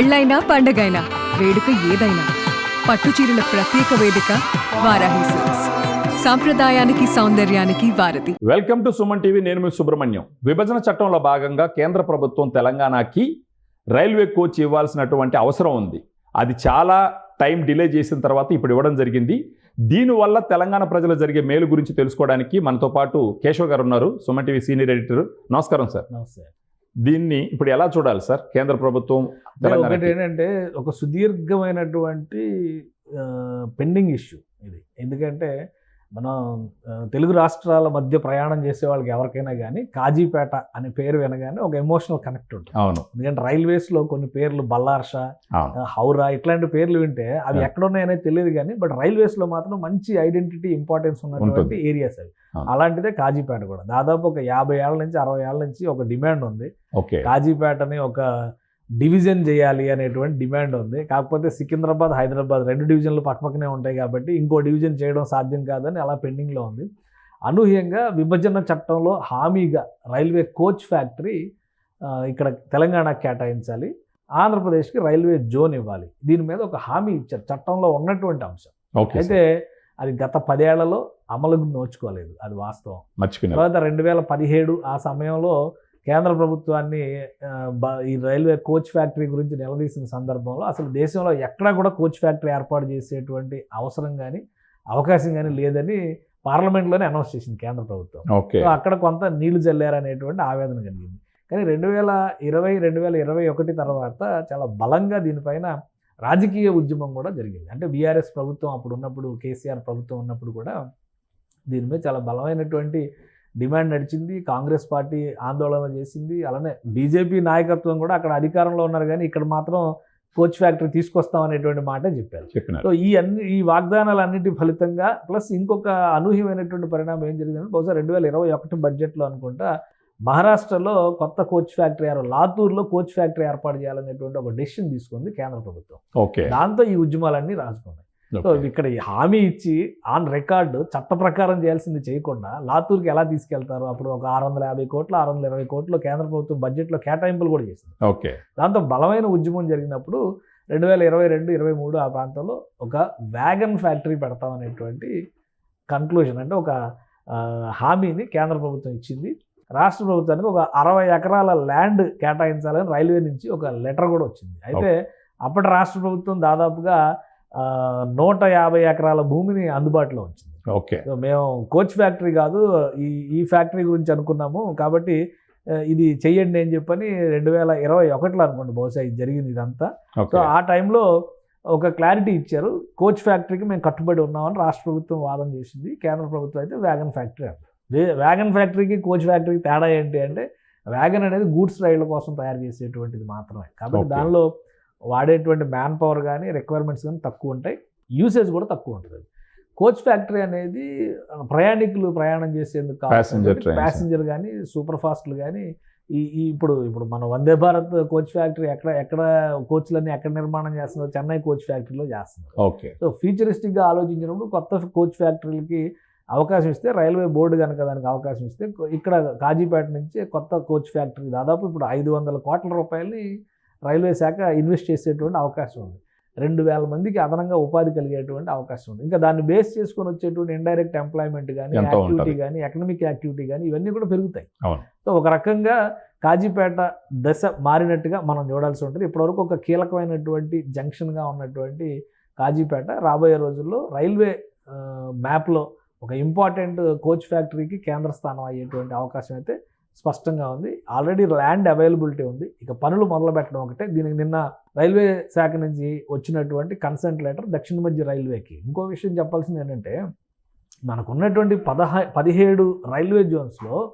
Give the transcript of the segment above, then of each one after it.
పెళ్ళైనా పండగైనా వేడుక ఏదైనా పట్టుచీరల ప్రత్యేక వేదిక వారాహి సిల్క్స్ సాంప్రదాయానికి సౌందర్యానికి వారధి. వెల్కమ్ టు సుమన్ టీవీ నేను మీ సుబ్రహ్మణ్యం. విభజన చట్టంలో భాగంగా కేంద్ర ప్రభుత్వం తెలంగాణకి రైల్వే కోచ్ ఇవ్వాల్సినటువంటి అవసరం ఉంది. అది చాలా టైం డిలే చేసిన తర్వాత ఇప్పుడు ఇవ్వడం జరిగింది. దీనివల్ల తెలంగాణ ప్రజలు జరిగే మేలు గురించి తెలుసుకోవడానికి మనతో పాటు కేశవ్ గారు ఉన్నారు. Suman TV senior editor. నమస్కారం సార్. నమస్తే. దీన్ని ఇప్పుడు ఎలా చూడాలి సార్? కేంద్ర ప్రభుత్వం ఒకటి ఏంటంటే ఒక సుదీర్ఘమైనటువంటి పెండింగ్ ఇష్యూ ఇది. ఎందుకంటే మనం తెలుగు రాష్ట్రాల మధ్య ప్రయాణం చేసే వాళ్ళకి ఎవరికైనా కానీ కాజీపేట అనే పేరు వినగానే ఒక ఎమోషనల్ కనెక్ట్ ఉంటుంది. అవును. ఎందుకంటే రైల్వేస్లో కొన్ని పేర్లు బల్లార్షా హౌరా ఇట్లాంటి పేర్లు వింటే అవి ఆ. ఎక్కడ ఉన్నాయనేది తెలియదు కానీ బట్ రైల్వేస్లో మాత్రం మంచి ఐడెంటిటీ ఇంపార్టెన్స్ ఉన్నటువంటి. ఏరియాస్ అవి. అలాంటిదే కాజీపేట కూడా. దాదాపు ఒక యాభై ఏళ్ళ నుంచి అరవై ఏళ్ళ నుంచి ఒక డిమాండ్ ఉంది. కాజీపేటని ఒక డివిజన్ చేయాలి అనేటువంటి డిమాండ్ ఉంది. కాకపోతే సికింద్రాబాద్ హైదరాబాద్ రెండు డివిజన్లు పక్కపక్కనే ఉంటాయి కాబట్టి ఇంకో డివిజన్ చేయడం సాధ్యం కాదని అలా పెండింగ్లో ఉంది. అనూహ్యంగా విభజన చట్టంలో హామీగా రైల్వే కోచ్ ఫ్యాక్టరీ ఇక్కడ తెలంగాణకు కేటాయించాలి. ఆంధ్రప్రదేశ్కి రైల్వే జోన్ ఇవ్వాలి. దీని మీద ఒక హామీ ఇచ్చారు. చట్టంలో ఉన్నటువంటి అంశం. అయితే అది గత పదేళ్ళలో అమలుకు నోచుకోలేదు. అది వాస్తవం. తర్వాత రెండు వేల పదిహేడు ఆ సమయంలో కేంద్ర ప్రభుత్వాన్ని ఈ రైల్వే కోచ్ ఫ్యాక్టరీ గురించి నిలదీసిన సందర్భంలో అసలు దేశంలో ఎక్కడా కూడా కోచ్ ఫ్యాక్టరీ ఏర్పాటు చేసేటువంటి అవసరం కానీ అవకాశం కానీ లేదని పార్లమెంట్లోనే అనౌన్స్ చేసింది కేంద్ర ప్రభుత్వం. సో అక్కడ కొంత నీళ్ళు చల్లారనేటువంటి ఆవేదన కలిగింది. కానీ రెండు వేల ఇరవై రెండు వేల ఇరవై ఒకటి తర్వాత చాలా బలంగా దీనిపైన రాజకీయ ఉద్యమం కూడా జరిగింది. అంటే బీఆర్ఎస్ ప్రభుత్వం అప్పుడు ఉన్నప్పుడు కేసీఆర్ ప్రభుత్వం ఉన్నప్పుడు కూడా దీని మీద చాలా బలమైనటువంటి డిమాండ్ నడిచింది కాంగ్రెస్ పార్టీ ఆందోళన చేసింది అలానే బీజేపీ నాయకత్వం కూడా అక్కడ అధికారంలో ఉన్నారు కానీ ఇక్కడ మాత్రం కోచ్ ఫ్యాక్టరీ తీసుకొస్తాం అనేటువంటి మాట చెప్పారు. సో ఈ అన్ని ఈ వాగ్దానాలన్నిటి ఫలితంగా ప్లస్ ఇంకొక అనూహ్యమైనటువంటి పరిణామం ఏం జరిగిందంటే బహుశా రెండు వేల ఇరవై ఒకటి బడ్జెట్లో అనుకుంటా మహారాష్ట్రలో కొత్త కోచ్ ఫ్యాక్టరీ లాతూర్లో కోచ్ ఫ్యాక్టరీ ఏర్పాటు చేయాలనేటువంటి ఒక డెసిషన్ తీసుకుంది కేంద్ర ప్రభుత్వం. ఓకే. దాంతో ఈ ఉద్యమాలన్నీ రాసుకున్నాయి సో. ఇక్కడ ఈ హామీ ఇచ్చి ఆన్ రికార్డు చట్ట ప్రకారం చేయాల్సింది చేయకుండా లాతూర్కి ఎలా తీసుకెళ్తారు? అప్పుడు ఒక ఆరు వందల యాభై కోట్లు ఆరు వందల ఇరవై కోట్లు కేంద్ర ప్రభుత్వం బడ్జెట్లో కేటాయింపులు కూడా చేసింది. ఓకే. దాంతో బలమైన ఉద్యమం జరిగినప్పుడు రెండు వేల ఇరవై రెండు ఇరవై మూడు ఆ ప్రాంతంలో ఒక వ్యాగన్ ఫ్యాక్టరీ పెడతాం అనేటువంటి కన్క్లూజన్ అంటే ఒక హామీని కేంద్ర ప్రభుత్వం ఇచ్చింది. రాష్ట్ర ప్రభుత్వానికి ఒక అరవై ఎకరాల ల్యాండ్ కేటాయించాలని రైల్వే నుంచి ఒక లెటర్ కూడా వచ్చింది. అయితే అప్పటి రాష్ట్ర ప్రభుత్వం దాదాపుగా నూట యాభై ఎకరాల భూమిని అందుబాటులో ఉంచింది. ఓకే. మేము కోచ్ ఫ్యాక్టరీ కాదు ఈ ఈ ఫ్యాక్టరీ గురించి అనుకున్నాము. కాబట్టి ఇది చెయ్యండి అని చెప్పని రెండు వేల ఇరవై ఒకటిలో అనుకోండి బహుశా ఇది జరిగింది ఇదంతా. సో ఆ టైంలో ఒక క్లారిటీ ఇచ్చారు. కోచ్ ఫ్యాక్టరీకి మేము కట్టుబడి ఉన్నామని రాష్ట్ర ప్రభుత్వం వాదన చేసింది. కేంద్ర ప్రభుత్వం అయితే వ్యాగన్ ఫ్యాక్టరీ వే- వ్యాగన్ ఫ్యాక్టరీకి కోచ్ ఫ్యాక్టరీకి తేడా ఏంటి అంటే వ్యాగన్ అనేది గూడ్స్ రైళ్ళ కోసం తయారు చేసేటువంటిది మాత్రమే. కాబట్టి. దానిలో వాడేటువంటి మ్యాన్ పవర్ కానీ రిక్వైర్మెంట్స్ కానీ తక్కువ ఉంటాయి. యూసేజ్ కూడా తక్కువ ఉంటుంది కోచ్ ఫ్యాక్టరీ అనేది ప్రయాణికులు ప్రయాణం చేసేందుకు. ప్యాసింజర్ కానీ సూపర్ ఫాస్ట్లు కానీ ఈ ఈ ఇప్పుడు ఇప్పుడు మన వందే భారత్ కోచ్ ఫ్యాక్టరీ ఎక్కడ ఎక్కడ కోచ్లన్నీ ఎక్కడ నిర్మాణం చేస్తున్నారు చెన్నై కోచ్ ఫ్యాక్టరీలో చేస్తున్నారు. ఓకే. సో ఫ్యూచరిస్టిక్గా ఆలోచించినప్పుడు కొత్త కోచ్ ఫ్యాక్టరీలకి అవకాశం ఇస్తే రైల్వే బోర్డు కనుక దానికి అవకాశం ఇస్తే ఇక్కడ కాజీపేట నుంచి కొత్త కోచ్ ఫ్యాక్టరీ దాదాపు ఇప్పుడు ఐదు వందల కోట్ల రూపాయలని రైల్వే శాఖ ఇన్వెస్ట్ చేసేటువంటి అవకాశం ఉంది రెండు వేల మందికి అదనంగా ఉపాధి కలిగేటువంటి అవకాశం ఉంది ఇంకా దాన్ని బేస్ చేసుకొని వచ్చేటువంటి ఇండైరెక్ట్ ఎంప్లాయ్మెంట్ కానీ యాక్టివిటీ. కానీ ఎకనమిక్ యాక్టివిటీ కానీ ఇవన్నీ కూడా పెరుగుతాయి. సో ఒక రకంగా కాజీపేట దశ మారినట్టుగా మనం చూడాల్సి ఉంటుంది ఇప్పటివరకు ఒక కీలకమైనటువంటి జంక్షన్గా ఉన్నటువంటి కాజీపేట రాబోయే రోజుల్లో రైల్వే మ్యాప్లో ఒక ఇంపార్టెంట్ కోచ్ ఫ్యాక్టరీకి కేంద్ర స్థానం అయ్యేటువంటి అవకాశం అయితే స్పష్టంగా ఉంది. ఆల్రెడీ ల్యాండ్ అవైలబిలిటీ ఉంది. ఇక పనులు మొదలు పెట్టడం ఒకటే. దీనికి నిన్న రైల్వే శాఖ నుంచి వచ్చినటువంటి కన్సెంట్ లెటర్ దక్షిణ మధ్య రైల్వేకి. ఇంకో విషయం చెప్పాల్సింది ఏంటంటే మనకున్నటువంటి పదహా పదిహేడు railway జోన్స్లో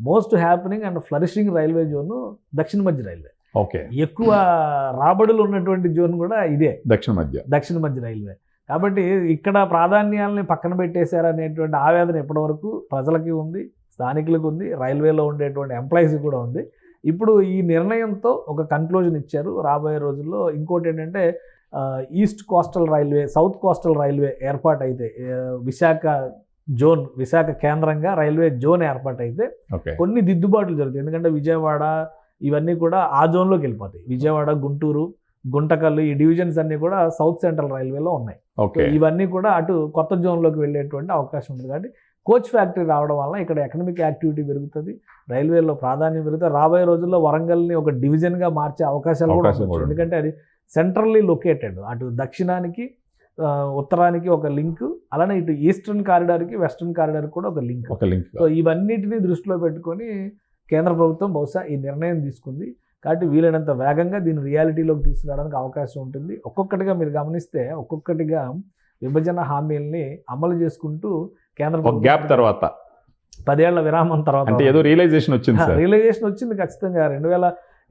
most happening and flourishing railway zone దక్షిణ మధ్య రైల్వే. ఓకే. ఎక్కువ రాబడులు ఉన్నటువంటి జోన్ కూడా ఇదే. దక్షిణ మధ్య. దక్షిణ మధ్య రైల్వే. కాబట్టి ఇక్కడ ప్రాధాన్యాలని పక్కన పెట్టేశారనేటువంటి ఆవేదన ఇప్పటివరకు ప్రజలకి ఉంది. స్థానికులకు ఉంది రైల్వేలో ఉండేటువంటి ఎంప్లాయీస్ కూడా ఉంది. ఇప్పుడు ఈ నిర్ణయంతో ఒక కన్క్లూజన్ ఇచ్చారు రాబోయే రోజుల్లో. ఇంకోటి ఏంటంటే east coastal railway south coastal railway ఏర్పాటు అయితే విశాఖ జోన్ విశాఖ కేంద్రంగా రైల్వే జోన్ ఏర్పాటు అయితే కొన్ని దిద్దుబాట్లు జరుగుతాయి. ఎందుకంటే విజయవాడ ఇవన్నీ కూడా ఆ జోన్లోకి వెళ్ళిపోతాయి. విజయవాడ గుంటూరు గుంటకల్లు ఈ డివిజన్స్ అన్ని కూడా సౌత్ సెంట్రల్ రైల్వేలో ఉన్నాయి. ఇవన్నీ కూడా అటు కొత్త జోన్లోకి వెళ్ళేటువంటి అవకాశం ఉంది. కాబట్టి కోచ్ ఫ్యాక్టరీ రావడం వల్ల ఇక్కడ ఎకనామిక్ యాక్టివిటీ పెరుగుతుంది రైల్వేలో ప్రాధాన్యం పెరుగుతుంది. రాబోయే రోజుల్లో వరంగల్ని ఒక డివిజన్గా మార్చే అవకాశాలు కూడా. ఎందుకంటే అది సెంట్రల్లీ లొకేటెడ్. అటు దక్షిణానికి ఉత్తరానికి ఒక లింక్ అలానే ఇటు ఈస్టర్న్ కారిడార్కి వెస్టర్న్ కారిడార్కి కూడా ఒక లింక్. ఒక లింక్. సో ఇవన్నిటిని దృష్టిలో పెట్టుకొని కేంద్ర ప్రభుత్వం బహుశా ఈ నిర్ణయం తీసుకుంది. కాబట్టి వీలైనంత వేగంగా దీన్ని రియాలిటీలోకి తీసుకురావడానికి అవకాశం ఉంటుంది. ఒక్కొక్కటిగా మీరు గమనిస్తే ఒక్కొక్కటిగా విభజన హామీల్ని అమలు చేసుకుంటూ కేంద్ర ఒక గ్యాప్ తర్వాత. పదేళ్ళ విరామం తర్వాత అంటే ఏదో రియలైజేషన్ వచ్చింది రియలైజేషన్ వచ్చింది ఖచ్చితంగా. రెండు వేల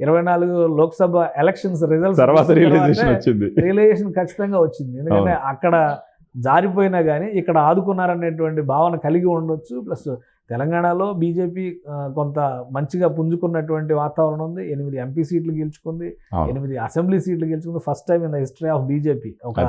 ఇరవై నాలుగు లోక్సభ ఎలక్షన్స్ రిజల్ట్స్ తర్వాత రియలైజేషన్ వచ్చింది. రియలైజేషన్ ఖచ్చితంగా వచ్చింది. ఎందుకంటే అక్కడ జారిపోయినా కానీ ఇక్కడ ఆదుకున్నారనేటువంటి భావన కలిగి ఉండొచ్చు. ప్లస్ తెలంగాణలో బీజేపీ కొంత మంచిగా పుంజుకున్నటువంటి వాతావరణం ఉంది. ఎనిమిది ఎంపీ సీట్లు గెలుచుకుంది. ఎనిమిది అసెంబ్లీ సీట్లు గెలుచుకుంది. First time in the history of BJP. ఒక.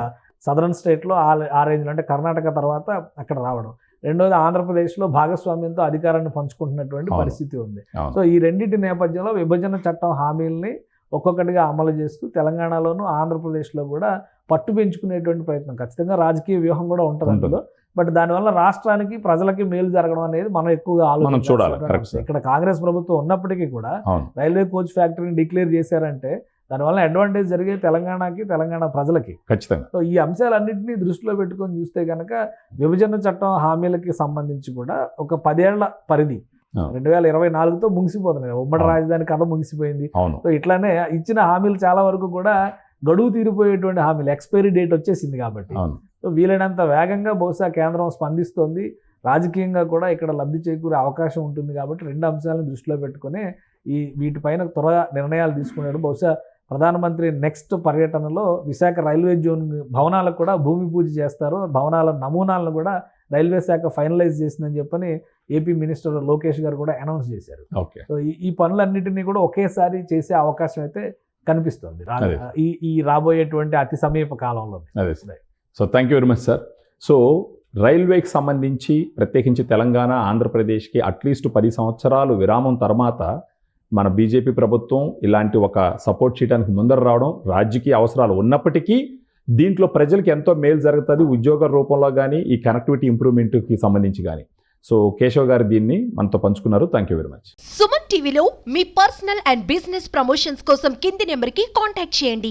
సదరన్ స్టేట్లో ఆ రేంజ్లో అంటే కర్ణాటక తర్వాత అక్కడ రావడం. రెండోది ఆంధ్రప్రదేశ్లో భాగస్వామ్యంతో అధికారాన్ని పంచుకుంటున్నటువంటి. పరిస్థితి ఉంది. సో ఈ రెండింటి నేపథ్యంలో విభజన చట్టం హామీల్ని ఒక్కొక్కటిగా అమలు చేస్తూ తెలంగాణలోను ఆంధ్రప్రదేశ్లో కూడా పట్టు పెంచుకునేటువంటి ప్రయత్నం ఖచ్చితంగా రాజకీయ వ్యూహం కూడా ఉంటుంది. అందులో బట్ దానివల్ల రాష్ట్రానికి ప్రజలకి మేలు జరగడం అనేది మనం ఎక్కువగా మనం చూడాలి. ఇక్కడ కాంగ్రెస్ ప్రభుత్వం ఉన్నప్పటికీ కూడా రైల్వే కోచ్ ఫ్యాక్టరీని డిక్లేర్ చేశారంటే దానివల్ల అడ్వాంటేజ్ జరిగే తెలంగాణకి తెలంగాణ ప్రజలకి. ఖచ్చితంగా. సో ఈ అంశాలన్నింటినీ దృష్టిలో పెట్టుకొని చూస్తే కనుక విభజన చట్టం హామీలకి సంబంధించి కూడా ఒక పదేళ్ళ పరిధి. రెండు వేల ఇరవై నాలుగుతో ముగిసిపోతుంది. ఉమ్మడి. రాజధాని కథ ముగిసిపోయింది. సో ఇట్లానే ఇచ్చిన హామీలు చాలా వరకు కూడా గడువు తీరిపోయేటువంటి హామీలు. ఎక్స్పైరీ డేట్ వచ్చేసింది కాబట్టి. సో వీలైనంత వేగంగా బహుశా కేంద్రం స్పందిస్తోంది. రాజకీయంగా కూడా ఇక్కడ లబ్ధి చేకూరే అవకాశం ఉంటుంది కాబట్టి రెండు అంశాలను దృష్టిలో పెట్టుకొని ఈ వీటిపైన త్వరగా నిర్ణయాలు తీసుకున్నాడు బహుశా ప్రధానమంత్రి నెక్స్ట్ పర్యటనలో విశాఖ రైల్వే జోన్ భవనాలకు కూడా భూమి పూజ చేస్తారు. భవనాల నమూనాలను కూడా రైల్వే శాఖ ఫైనలైజ్ చేసిందని చెప్పని ఏపీ మినిస్టర్ లోకేష్ గారు కూడా అనౌన్స్ చేశారు. ఓకే. సో ఈ- పనులన్నిటినీ కూడా ఒకేసారి చేసే అవకాశం అయితే కనిపిస్తుంది. ఈ ఈ రాబోయేటువంటి అతి సమీప కాలంలో so thank you very much sir. So రైల్వేకి సంబంధించి ప్రత్యేకించి తెలంగాణ ఆంధ్రప్రదేశ్కి అట్లీస్ట్ పది సంవత్సరాలు విరామం తర్వాత మన బీజేపీ ప్రభుత్వం ఇలాంటి ఒక సపోర్ట్ చేయడానికి ముందర రావడం రాజకీయ అవసరాలు ఉన్నప్పటికీ దీంట్లో ప్రజలకు ఎంతో మేలు జరుగుతుంది. ఉద్యోగ రూపంలో కానీ ఈ కనెక్టివిటీ ఇంప్రూవ్మెంట్కి సంబంధించి కానీ సో కేశవ్ గారు దీన్ని మనతో పంచుకున్నారు. Thank you very much Suman టీవీలో మీ పర్సనల్ అండ్ బిజినెస్ ప్రమోషన్స్ కోసం కింది నెంబర్కి కాంటాక్ట్ చేయండి.